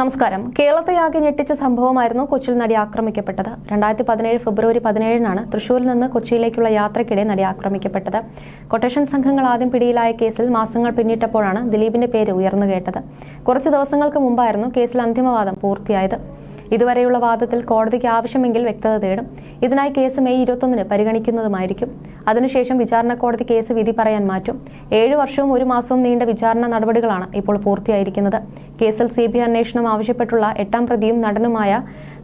നമസ്കാരം. കേരളത്തെയാകെ ഞെട്ടിച്ച സംഭവമായിരുന്നു കൊച്ചിയിൽ നടി ആക്രമിക്കപ്പെട്ടത്. രണ്ടായിരത്തി പതിനേഴ് ഫെബ്രുവരി പതിനേഴിനാണ് തൃശൂരിൽ നിന്ന് കൊച്ചിയിലേക്കുള്ള യാത്രയ്ക്കിടെ നടി ആക്രമിക്കപ്പെട്ടത്. കൊട്ടേഷൻ സംഘങ്ങൾ ആദ്യം പിടിയിലായ കേസിൽ മാസങ്ങൾ പിന്നിട്ടപ്പോഴാണ് ദിലീപിന്റെ പേര് ഉയർന്നു കേട്ടത്. കുറച്ച് ദിവസങ്ങൾക്ക് മുമ്പായിരുന്നു കേസിൽ അന്തിമവാദം പൂർത്തിയായത്. ഇതുവരെയുള്ള വാദത്തിൽ കോടതിക്ക് ആവശ്യമെങ്കിൽ വ്യക്തത തേടും. ഇതിനായി കേസ് മെയ് ഇരുപത്തൊന്നിന് പരിഗണിക്കുന്നതുമായിരിക്കും. അതിനുശേഷം വിചാരണ കോടതി കേസ് വിധി പറയാൻ മാറ്റും. ഏഴു വർഷവും ഒരു മാസവും നീണ്ട വിചാരണ നടപടികളാണ് ഇപ്പോൾ പൂർത്തിയായിരിക്കുന്നത്. കേസിൽ സി ബി അന്വേഷണം ആവശ്യപ്പെട്ടുള്ള എട്ടാം പ്രതിയും നടനുമായ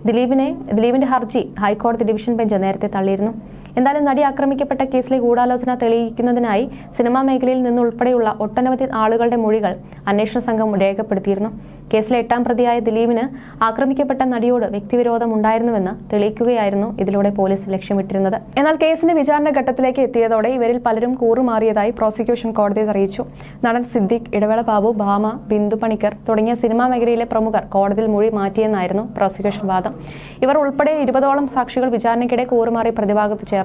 ദിലീപിനെ ദിലീപിന്റെ ഹർജി ഹൈക്കോടതി ഡിവിഷൻ ബെഞ്ച് നേരത്തെ തള്ളിയിരുന്നു. എന്തായാലും നടി ആക്രമിക്കപ്പെട്ട കേസിലെ ഗൂഢാലോചന തെളിയിക്കുന്നതിനായി സിനിമാ മേഖലയിൽ നിന്നുൾപ്പെടെയുള്ള ഒട്ടനവധി ആളുകളുടെ മൊഴികൾ അന്വേഷണ സംഘം രേഖപ്പെടുത്തിയിരുന്നു. കേസിലെ എട്ടാം പ്രതിയായ ദിലീപിന് ആക്രമിക്കപ്പെട്ട നടിയോട് വ്യക്തിവിരോധം ഉണ്ടായിരുന്നുവെന്ന് തെളിയിക്കുകയായിരുന്നു ഇതിലൂടെ പോലീസ് ലക്ഷ്യമിട്ടിരുന്നത്. എന്നാൽ കേസിന്റെ വിചാരണ ഘട്ടത്തിലേക്ക് എത്തിയതോടെ ഇവരിൽ പലരും കൂറുമാറിയതായി പ്രോസിക്യൂഷൻ കോടതിയെ അറിയിച്ചു. നടൻ സിദ്ദിഖ് ഇടവേള ബാബു ഭാമ ബിന്ദു പണിക്കർ തുടങ്ങിയ സിനിമാ മേഖലയിലെ പ്രമുഖർ കോടതിയിൽ മൊഴി മാറ്റിയെന്നായിരുന്നു പ്രോസിക്യൂഷൻ വാദം. ഇവർ ഉൾപ്പെടെ ഇരുപതോളം സാക്ഷികൾ വിചാരണയ്ക്കിടെ കൂറുമാറി പ്രതിഭാഗത്ത് ചേർന്നു.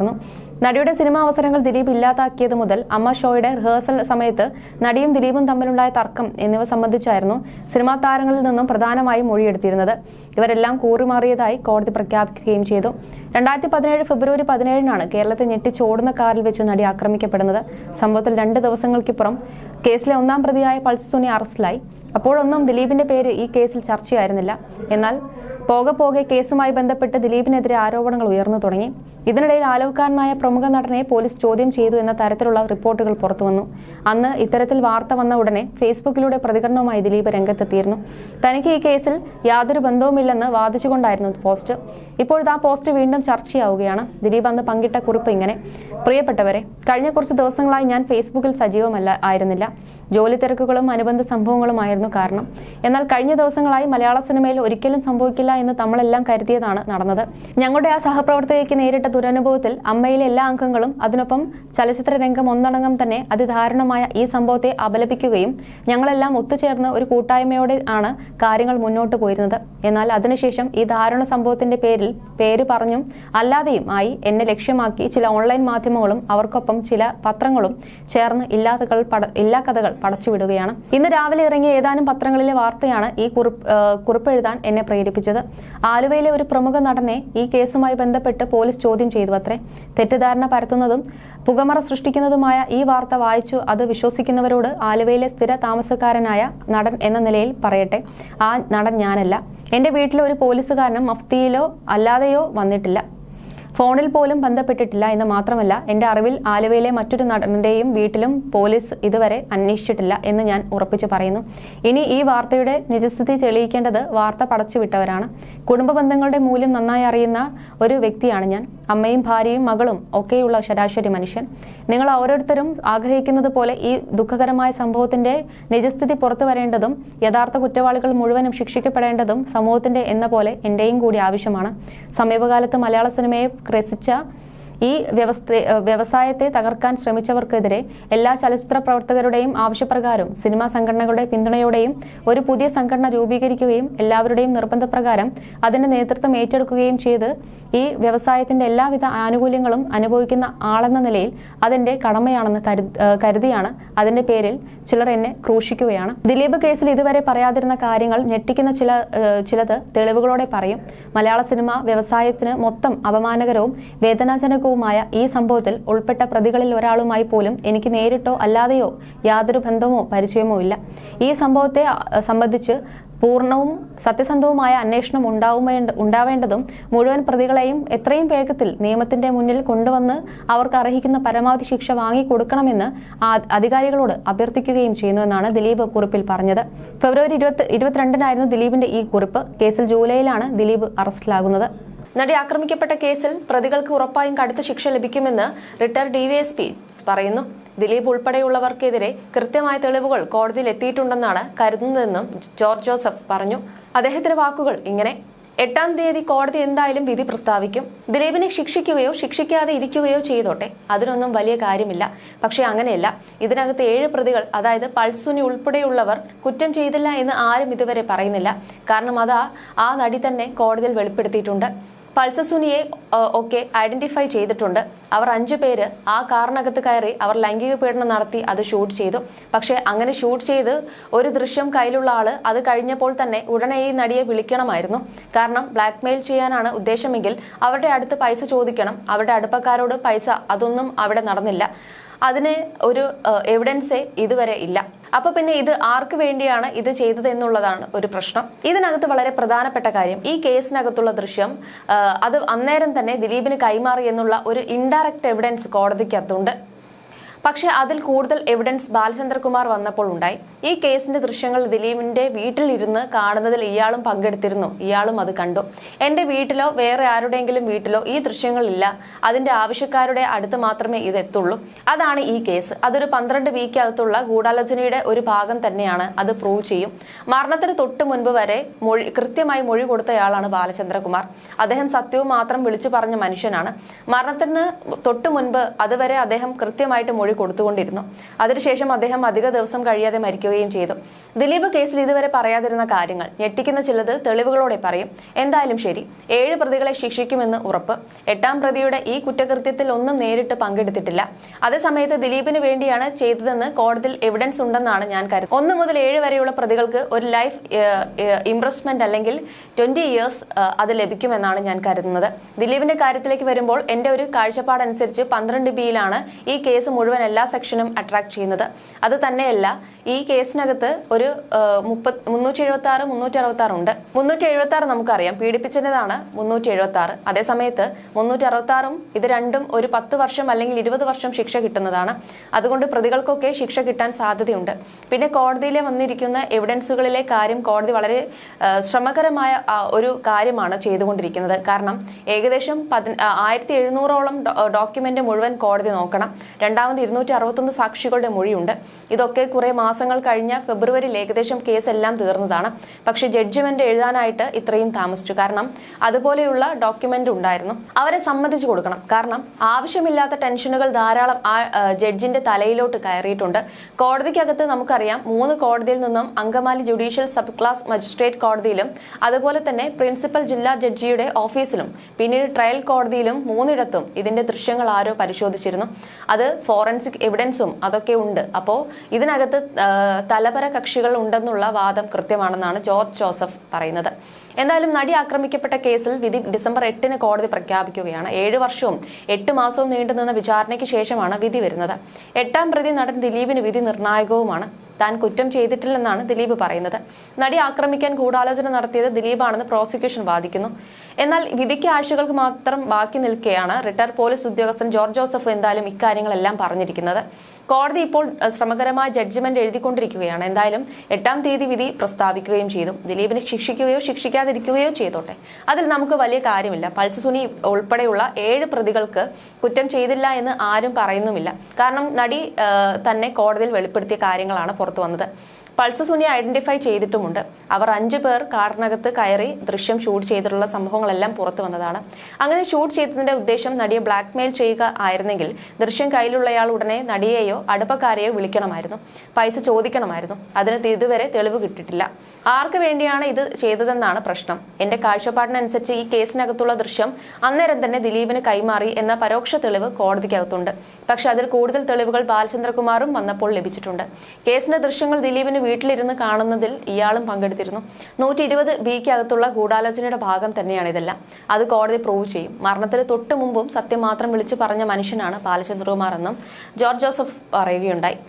നടിയുടെ സിനിമാ അവസരങ്ങൾ ദിലീപ് ഇല്ലാതാക്കിയത് മുതൽ അമ്മ ഷോയുടെ റിഹേഴ്സൽ സമയത്ത് നടിയും ദിലീപും തമ്മിലുണ്ടായ തർക്കം എന്നിവ സംബന്ധിച്ചായിരുന്നു സിനിമാ താരങ്ങളിൽ നിന്നും പ്രധാനമായും മൊഴിയെടുത്തിരുന്നത്. ഇവരെല്ലാം കൂറുമാറിയതായി കോടതി പ്രഖ്യാപിക്കുകയും ചെയ്തു. രണ്ടായിരത്തി പതിനേഴ് ഫെബ്രുവരി പതിനേഴിനാണ് കേരളത്തെ ഞെട്ടിച്ചോടുന്ന കാറിൽ വെച്ച് നടി ആക്രമിക്കപ്പെടുന്നത്. സംഭവത്തിൽ രണ്ട് ദിവസങ്ങൾക്കിപ്പുറം കേസിലെ ഒന്നാം പ്രതിയായ പൾസ് സുനി അറസ്റ്റിലായി. അപ്പോഴൊന്നും ദിലീപിന്റെ പേര് ഈ കേസിൽ ചർച്ചയായിരുന്നില്ല. എന്നാൽ പോകെ പോകെ കേസുമായി ബന്ധപ്പെട്ട് ദിലീപിനെതിരെ ആരോപണങ്ങൾ ഉയർന്നു തുടങ്ങി. ഇതിനിടയിൽ ആലവക്കാരനായ പ്രമുഖ നടനെ പോലീസ് ചോദ്യം ചെയ്തു എന്ന തരത്തിലുള്ള റിപ്പോർട്ടുകൾ പുറത്തുവന്നു. അന്ന് ഇത്തരത്തിൽ വാർത്ത വന്ന ഉടനെ ഫേസ്ബുക്കിലൂടെ പ്രതികരണവുമായി ദിലീപ് രംഗത്തെത്തിയിരുന്നു. തനിക്ക് ഈ കേസിൽ യാതൊരു ബന്ധവുമില്ലെന്ന് വാദിച്ചുകൊണ്ടായിരുന്നു പോസ്റ്റ്. ഇപ്പോഴത്തെ ആ പോസ്റ്റ് വീണ്ടും ചർച്ചയാവുകയാണ്. ദിലീപ് അന്ന് പങ്കിട്ട കുറിപ്പ് ഇങ്ങനെ. പ്രിയപ്പെട്ടവരെ കഴിഞ്ഞ കുറച്ച് ദിവസങ്ങളായി ഞാൻ ഫേസ്ബുക്കിൽ സജീവമല്ല ആയിരുന്നില്ല. ജോലി തിരക്കുകളും അനുബന്ധ സംഭവങ്ങളുമായിരുന്നു കാരണം. എന്നാൽ കഴിഞ്ഞ ദിവസങ്ങളായി മലയാള സിനിമയിൽ ഒരിക്കലും സംഭവിക്കില്ല എന്ന് നമ്മളെല്ലാം കരുതിയതാണ് നടന്നത്. ഞങ്ങളുടെ ആ സഹപ്രവർത്തകയ്ക്ക് നേരിട്ട ദുരനുഭവത്തിൽ അമ്മയിലെ എല്ലാ അംഗങ്ങളും അതിനൊപ്പം ചലച്ചിത്ര രംഗം ഒന്നടങ്കം തന്നെ അതിദാരുണമായ ഈ സംഭവത്തെ അപലപിക്കുകയും ഞങ്ങളെല്ലാം ഒത്തുചേർന്ന് ഒരു കൂട്ടായ്മയോടെ ആണ് കാര്യങ്ങൾ മുന്നോട്ട് പോയിരുന്നത്. എന്നാൽ അതിനുശേഷം ഈ ദാരുണ സംഭവത്തിന്റെ പേരിൽ പേര് പറഞ്ഞും അല്ലാതെയും ആയി എന്നെ ലക്ഷ്യമാക്കി ചില ഓൺലൈൻ മാധ്യമങ്ങളും അവർക്കൊപ്പം ചില പത്രങ്ങളും ചേർന്ന് ഇല്ലാത്തകൾ എല്ലാ കഥകൾ പടച്ചുവിടുകയാണ് ഇന്ന് രാവിലെ ഇറങ്ങിയ ഏതാനും പത്രങ്ങളിലെ വാർത്തയാണ് ഈ കുറിപ്പ് കുറിപ്പെഴുതാൻ എന്നെ പ്രേരിപ്പിച്ചത്. ആലുവയിലെ ഒരു പ്രമുഖ നടനെ ഈ കേസുമായി ബന്ധപ്പെട്ട് പോലീസ് ചോദ്യം ചെയ്തു അത്രേ. തെറ്റിദ്ധാരണ പരത്തുന്നതും പുകമറ സൃഷ്ടിക്കുന്നതുമായ ഈ വാർത്ത വായിച്ചു അത് വിശ്വസിക്കുന്നവരോട് ആലുവയിലെ സ്ഥിര താമസക്കാരനായ നടൻ എന്ന നിലയിൽ പറയട്ടെ. ആ നടൻ ഞാനല്ല. എന്റെ വീട്ടിലെ ഒരു പോലീസുകാരനും മഫ്തിയിലോ അല്ലാതെയോ വന്നിട്ടില്ല. ഫോണിൽ പോലും ബന്ധപ്പെട്ടിട്ടില്ല എന്ന് മാത്രമല്ല എന്റെ അറിവിൽ ആലുവയിലെ മറ്റൊരു നടന്റെയും വീട്ടിലും പോലീസ് ഇതുവരെ അന്വേഷിച്ചിട്ടില്ല എന്ന് ഞാൻ ഉറപ്പിച്ചു പറയുന്നു. ഇനി ഈ വാർത്തയുടെ നിജസ്ഥിതി തെളിയിക്കേണ്ടത് വാർത്ത പടച്ചുവിട്ടവരാണ്. കുടുംബ ബന്ധങ്ങളുടെ മൂല്യം നന്നായി അറിയുന്ന ഒരു വ്യക്തിയാണ് ഞാൻ. അമ്മയും ഭാര്യയും മകളും ഒക്കെയുള്ള ശരാശരി മനുഷ്യൻ. നിങ്ങൾ ഓരോരുത്തരും ആഗ്രഹിക്കുന്നത് പോലെ ഈ ദുഃഖകരമായ സംഭവത്തിന്റെ നിജസ്ഥിതി പുറത്തു വരേണ്ടതും യഥാർത്ഥ കുറ്റവാളികൾ മുഴുവനും ശിക്ഷിക്കപ്പെടേണ്ടതും സമൂഹത്തിന്റെ എന്ന പോലെ എന്റെയും കൂടി ആവശ്യമാണ്. സമീപകാലത്ത് മലയാള സിനിമയെ ഗ്രസിച്ച ഈ വ്യവസ്ഥ വ്യവസായത്തെ തകർക്കാൻ ശ്രമിച്ചവർക്കെതിരെ എല്ലാ ചലച്ചിത്ര പ്രവർത്തകരുടെയും ആവശ്യപ്രകാരം സിനിമാ സംഘടനകളുടെ പിന്തുണയോടെയും ഒരു പുതിയ സംഘടന രൂപീകരിക്കുകയും എല്ലാവരുടെയും നിർബന്ധപ്രകാരം അതിന്റെ നേതൃത്വം ഏറ്റെടുക്കുകയും ചെയ്ത് ഈ വ്യവസായത്തിന്റെ എല്ലാവിധ ആനുകൂല്യങ്ങളും അനുഭവിക്കുന്ന ആളെന്ന നിലയിൽ അതിന്റെ കടമയാണെന്ന് കരു- കരുതിയാണ് അതിന്റെ പേരിൽ ചിലർ എന്നെ ക്രൂശിക്കുകയാണ്. ദിലീപ് കേസിൽ ഇതുവരെ പറയാതിരുന്ന കാര്യങ്ങൾ ഞെട്ടിക്കുന്ന ചില ചിലത് തെളിവുകളോടെ പറയും. മലയാള സിനിമ വ്യവസായത്തിന് മൊത്തം അപമാനകരവും വേദനാജനകവുമായ ഈ സംഭവത്തിൽ ഉൾപ്പെട്ട പ്രതികളിൽ ഒരാളുമായി പോലും എനിക്ക് നേരിട്ടോ അല്ലാതെയോ യാതൊരു ബന്ധമോ പരിചയമോ ഇല്ല. ഈ സംഭവത്തെ സംബന്ധിച്ച് പൂർണവും സത്യസന്ധവുമായ അന്വേഷണം ഉണ്ടാവുമേണ്ട ഉണ്ടാവേണ്ടതും മുഴുവൻ പ്രതികളെയും എത്രയും വേഗത്തിൽ നിയമത്തിന്റെ മുന്നിൽ കൊണ്ടുവന്ന് അവർക്ക് അർഹിക്കുന്ന പരമാവധി ശിക്ഷ വാങ്ങിക്കൊടുക്കണമെന്ന് അധികാരികളോട് അഭ്യർത്ഥിക്കുകയും ചെയ്യുന്നുവെന്നാണ് ദിലീപ് കുറിപ്പിൽ പറഞ്ഞത്. ഫെബ്രുവരി ഇരുപത്തി ഇരുപത്തിരണ്ടിനായിരുന്നു ദിലീപിന്റെ ഈ കുറിപ്പ്. കേസിൽ ജൂലൈയിലാണ് ദിലീപ് അറസ്റ്റിലാകുന്നത്. നടി ആക്രമിക്കപ്പെട്ട കേസിൽ പ്രതികൾക്ക് ഉറപ്പായും കടുത്ത ശിക്ഷ ലഭിക്കുമെന്ന് റിട്ടയർഡ് ഡിവൈഎസ്പി പറയുന്നു. ദിലീപ് ഉൾപ്പെടെയുള്ളവർക്കെതിരെ കൃത്യമായ തെളിവുകൾ കോടതിയിൽ എത്തിയിട്ടുണ്ടെന്നാണ് കരുതുന്നതെന്നും ജോർജ് ജോസഫ് പറഞ്ഞു. അദ്ദേഹത്തിന്റെ വാക്കുകൾ ഇങ്ങനെ എട്ടാം തീയതി കോടതി എന്തായാലും വിധി പ്രസ്താവിക്കും. ദിലീപിനെ ശിക്ഷിക്കുകയോ ശിക്ഷിക്കാതെ ഇരിക്കുകയോ ചെയ്തോട്ടെ. അതിനൊന്നും വലിയ കാര്യമില്ല. പക്ഷേ അങ്ങനെയല്ല. ഇതിനകത്ത് ഏഴ് പ്രതികൾ അതായത് പൾസുനി ഉൾപ്പെടെയുള്ളവർ കുറ്റം ചെയ്തില്ല എന്ന് ആരും ഇതുവരെ പറയുന്നില്ല. കാരണം അതാ ആ നടി തന്നെ കോടതിയിൽ വെളിപ്പെടുത്തിയിട്ടുണ്ട്. പൾസർ സുനിയെ ആ, ഒക്കെ ഐഡന്റിഫൈ ചെയ്തിട്ടുണ്ട്. അവർ അഞ്ചു പേര് ആ കാറിനകത്ത് കയറി അവർ ലൈംഗിക പീഡനം നടത്തി അത് ഷൂട്ട് ചെയ്തു. പക്ഷേ അങ്ങനെ ഷൂട്ട് ചെയ്ത് ഒരു ദൃശ്യം കയ്യിലുള്ള ആൾ അത് കഴിഞ്ഞപ്പോൾ തന്നെ ഉടനെ ഈ നടിയെ വിളിക്കണമായിരുന്നു. കാരണം ബ്ലാക്ക് മെയിൽ ചെയ്യാനാണ് ഉദ്ദേശമെങ്കിൽ അവരുടെ അടുത്ത് പൈസ ചോദിക്കണം. അവരുടെ അടുപ്പക്കാരോട് പൈസ അതൊന്നും അവിടെ നടന്നില്ല. അതിന് ഒരു എവിഡൻസേ ഇതുവരെ ഇല്ല. അപ്പൊ പിന്നെ ഇത് ആർക്ക് വേണ്ടിയാണ് ഇത് ചെയ്തത് എന്നുള്ളതാണ് ഒരു പ്രശ്നം. ഇതിനകത്ത് വളരെ പ്രധാനപ്പെട്ട കാര്യം ഈ കേസിനകത്തുള്ള ദൃശ്യം അത് അന്നേരം തന്നെ ദിലീപിന് കൈമാറി എന്നുള്ള ഒരു ഇൻഡയറക്റ്റ് എവിഡൻസ് കോടതിക്കകത്തുണ്ട്. പക്ഷേ അതിൽ കൂടുതൽ എവിഡൻസ് ബാലചന്ദ്രകുമാർ വന്നപ്പോൾ ഉണ്ടായി. ഈ കേസിന്റെ ദൃശ്യങ്ങൾ ദിലീപിന്റെ വീട്ടിലിരുന്ന് കാണുന്നതിൽ ഇയാളും പങ്കെടുത്തിരുന്നു. ഇയാളും അത് കണ്ടു. എന്റെ വീട്ടിലോ വേറെ ആരുടെയെങ്കിലും വീട്ടിലോ ഈ ദൃശ്യങ്ങളില്ല. അതിന്റെ ആവശ്യക്കാരുടെ അടുത്ത് മാത്രമേ ഇത് എത്തുള്ളൂ. അതാണ് ഈ കേസ്. അതൊരു പന്ത്രണ്ട് വീക്കകത്തുള്ള ഗൂഢാലോചനയുടെ ഒരു ഭാഗം തന്നെയാണ്. അത് പ്രൂവ് ചെയ്യും. മരണത്തിന് തൊട്ട് മുൻപ് വരെ മൊഴി കൃത്യമായി മൊഴി കൊടുത്തയാളാണ് ബാലചന്ദ്രകുമാർ. അദ്ദേഹം സത്യവും മാത്രം വിളിച്ചു പറഞ്ഞ മനുഷ്യനാണ്. മരണത്തിന് തൊട്ട് മുൻപ് അതുവരെ അദ്ദേഹം കൃത്യമായിട്ട് മൊഴി കൊടുത്തുകൊണ്ടിരുന്നു. അതിനുശേഷം അദ്ദേഹം അധിക ദിവസം കഴിയാതെ മരിക്കുകയും ചെയ്തു. ദിലീപ് കേസിൽ ഇതുവരെ പറയാതിരുന്ന കാര്യങ്ങൾ ഞെട്ടിക്കുന്ന ചിലത് തെളിവുകളോടെ പറയും. എന്തായാലും ശരി ഏഴ് പ്രതികളെ ശിക്ഷിക്കുമെന്ന് ഉറപ്പ്. എട്ടാം പ്രതിയുടെ ഈ കുറ്റകൃത്യത്തിൽ ഒന്നും നേരിട്ട് പങ്കെടുത്തിട്ടില്ല. അതേസമയത്ത് ദിലീപിന് വേണ്ടിയാണ് ചെയ്തതെന്ന് കോടതിയിൽ എവിഡൻസ് ഉണ്ടെന്നാണ് ഞാൻ കരുതുന്നത്. ഒന്ന് മുതൽ ഏഴ് വരെയുള്ള പ്രതികൾക്ക് ഒരു ലൈഫ് ഇംപ്രസ്മെന്റ് അല്ലെങ്കിൽ ട്വന്റി ഇയേഴ്സ് അത് ലഭിക്കുമെന്നാണ് ഞാൻ കരുതുന്നത്. ദിലീപിന്റെ കാര്യത്തിലേക്ക് വരുമ്പോൾ എന്റെ ഒരു കാഴ്ചപ്പാടനുസരിച്ച് പന്ത്രണ്ട് ബിയിലാണ് ഈ കേസ് മുഴുവൻ എല്ലാ സെക്ഷനും അട്രാക്ട് ചെയ്യുന്നത്. അത് തന്നെയല്ല ഈ കേസിനകത്ത് ഒരു മുപ്പത് മുന്നൂറ്റി എഴുപത്തി ആറ് മുന്നൂറ്റി അറുപത്തി ആറ് ഉണ്ട്. മുന്നൂറ്റി എഴുപത്തി ആറ് നമുക്കറിയാം. പീഡിപ്പിച്ചതാണ് മുന്നൂറ്റി എഴുപത്തി ആറ് അതേസമയത്ത് മുന്നൂറ്റി അറുപത്തി ആറും ഇത് രണ്ടും ഒരു പത്ത് വർഷം അല്ലെങ്കിൽ ഇരുപത് വർഷം ശിക്ഷ കിട്ടുന്നതാണ്. അതുകൊണ്ട് പ്രതികൾക്കൊക്കെ ശിക്ഷ കിട്ടാൻ സാധ്യതയുണ്ട്. പിന്നെ കോടതിയിലെ വന്നിരിക്കുന്ന എവിഡൻസുകളിലെ കാര്യം കോടതി വളരെ ശ്രമകരമായ ഒരു കാര്യമാണ് ചെയ്തുകൊണ്ടിരിക്കുന്നത്. കാരണം ഏകദേശം പതി ആയിരത്തി എഴുന്നൂറോളം ഡോക്യുമെന്റ് മുഴുവൻ കോടതി നോക്കണം. രണ്ടാമത് ഇരുന്നൂറ്റി അറുപത്തൊന്ന് സാക്ഷികളുടെ മൊഴിയുണ്ട്. ഇതൊക്കെ കുറെ മാസങ്ങൾ കഴിഞ്ഞ ഫെബ്രുവരിയിൽ ഏകദേശം കേസ് എല്ലാം തീർന്നതാണ്. പക്ഷേ ജഡ്ജ്മെന്റ് എഴുതാനായിട്ട് ഇത്രയും താമസിച്ചു. കാരണം അതുപോലെയുള്ള ഡോക്യുമെന്റ് ഉണ്ടായിരുന്നു. അവരെ സമ്മതിച്ചു കൊടുക്കണം. കാരണം ആവശ്യമില്ലാത്ത ടെൻഷനുകൾ ധാരാളം ആ ജഡ്ജിന്റെ തലയിലോട്ട് കയറിയിട്ടുണ്ട്. കോടതിക്കകത്ത് നമുക്കറിയാം മൂന്ന് കോടതിയിൽ നിന്നും Angamaly judicial sub class magistrate കോടതിയിലും അതുപോലെ തന്നെ പ്രിൻസിപ്പൽ ജില്ലാ ജഡ്ജിയുടെ ഓഫീസിലും പിന്നീട് ട്രയൽ കോടതിയിലും മൂന്നിടത്തും ഇതിന്റെ ദൃശ്യങ്ങൾ ആരോ പരിശോധിച്ചിരുന്നു. അത് ഫോറൻസിക് എവിഡൻസും അതൊക്കെ ഉണ്ട്. അപ്പോൾ ഇതിനകത്ത് തലപര കക്ഷികൾ ഉണ്ടെന്നുള്ള വാദം കൃത്യമാണെന്നാണ് ജോർജ് ജോസഫ് പറയുന്നത്. എന്തായാലും നടി ആക്രമിക്കപ്പെട്ട കേസിൽ വിധി ഡിസംബർ എട്ടിന് കോടതി പ്രഖ്യാപിക്കുകയാണ്. ഏഴ് വർഷവും എട്ട് മാസവും നീണ്ടുനിന്ന വിചാരണയ്ക്ക് ശേഷമാണ് വിധി വരുന്നത്. എട്ടാം പ്രതി നടൻ ദിലീപിന് വിധി നിർണായകവുമാണ്. താൻ കുറ്റം ചെയ്തിട്ടില്ലെന്നാണ് ദിലീപ് പറയുന്നത്. നടി ആക്രമിക്കാൻ ഗൂഢാലോചന നടത്തിയത് ദിലീപാണെന്ന് പ്രോസിക്യൂഷൻ വാദിക്കുന്നു. എന്നാൽ വിധിക്ക് ആഴ്ചകൾക്ക് മാത്രം ബാക്കി നിൽക്കെയാണ് റിട്ടയർ പോലീസ് ഉദ്യോഗസ്ഥൻ ജോർജ് ജോസഫ് എന്തായാലും ഇക്കാര്യങ്ങളെല്ലാം പറഞ്ഞിരിക്കുന്നത്. കോടതി ഇപ്പോൾ ശ്രമകരമായ ജഡ്ജ്മെന്റ് എഴുതിക്കൊണ്ടിരിക്കുകയാണ്. എന്തായാലും എട്ടാം തീയതി വിധി പ്രസ്താവിക്കുകയും ചെയ്തു. ദിലീപിനെ ശിക്ഷിക്കുകയോ ശിക്ഷിക്കാതിരിക്കുകയോ ചെയ്തോട്ടെ. അതിൽ നമുക്ക് വലിയ കാര്യമില്ല. പൾസ് സുനി ഉൾപ്പെടെയുള്ള ഏഴ് പ്രതികൾക്ക് കുറ്റം ചെയ്തില്ല എന്ന് ആരും പറയുന്നുമില്ല. കാരണം നടി തന്നെ കോടതിയിൽ വെളിപ്പെടുത്തിയ കാര്യങ്ങളാണ് പുറത്തു വന്നത്. പൾസ് സുനി ഐഡന്റിഫൈ ചെയ്തിട്ടുമുണ്ട്. അവർ അഞ്ചു പേർ കാറിനകത്ത് കയറി ദൃശ്യം ഷൂട്ട് ചെയ്തിട്ടുള്ള സംഭവങ്ങളെല്ലാം പുറത്തു വന്നതാണ്. അങ്ങനെ ഷൂട്ട് ചെയ്തതിന്റെ ഉദ്ദേശം നടിയെ ബ്ലാക്ക്മെയിൽ ചെയ്യുക ആയിരുന്നെങ്കിൽ ദൃശ്യം കയ്യിലുള്ളയാൾ ഉടനെ നടിയെയോ അടുപ്പക്കാരെയോ വിളിക്കണമായിരുന്നു. പൈസ ചോദിക്കണമായിരുന്നു. അതിന് ഇതുവരെ തെളിവ് കിട്ടിയിട്ടില്ല. ആർക്ക് വേണ്ടിയാണ് ഇത് ചെയ്തതെന്നാണ് പ്രശ്നം. എന്റെ കാഴ്ചപ്പാടിനനുസരിച്ച് ഈ കേസിനകത്തുള്ള ദൃശ്യം അന്നേരം തന്നെ ദിലീപിന് കൈമാറി എന്ന പരോക്ഷ തെളിവ് കോടതിക്കകത്തുണ്ട്. പക്ഷെ അതിൽ കൂടുതൽ തെളിവുകൾ ബാലചന്ദ്രകുമാറും വന്നപ്പോൾ ലഭിച്ചിട്ടുണ്ട്. കേസിന്റെ ദൃശ്യങ്ങൾ ദിലീപിന് വീട്ടിലിരുന്ന് കാണുന്നതിൽ ഇയാളും പങ്കെടുത്തിരുന്നു. നൂറ്റി ഇരുപത് ബിക്കകത്തുള്ള ഗൂഢാലോചനയുടെ ഭാഗം തന്നെയാണ് ഇതെല്ലാം. അത് കോടതി പ്രൂവ് ചെയ്യും. മരണത്തിന് തൊട്ട് മുമ്പും സത്യം മാത്രം വിളിച്ചു പറഞ്ഞ മനുഷ്യനാണ് ബാലചന്ദ്രകുമാർ എന്നും ജോർജ് ജോസഫ് പറയുകയുണ്ടായി.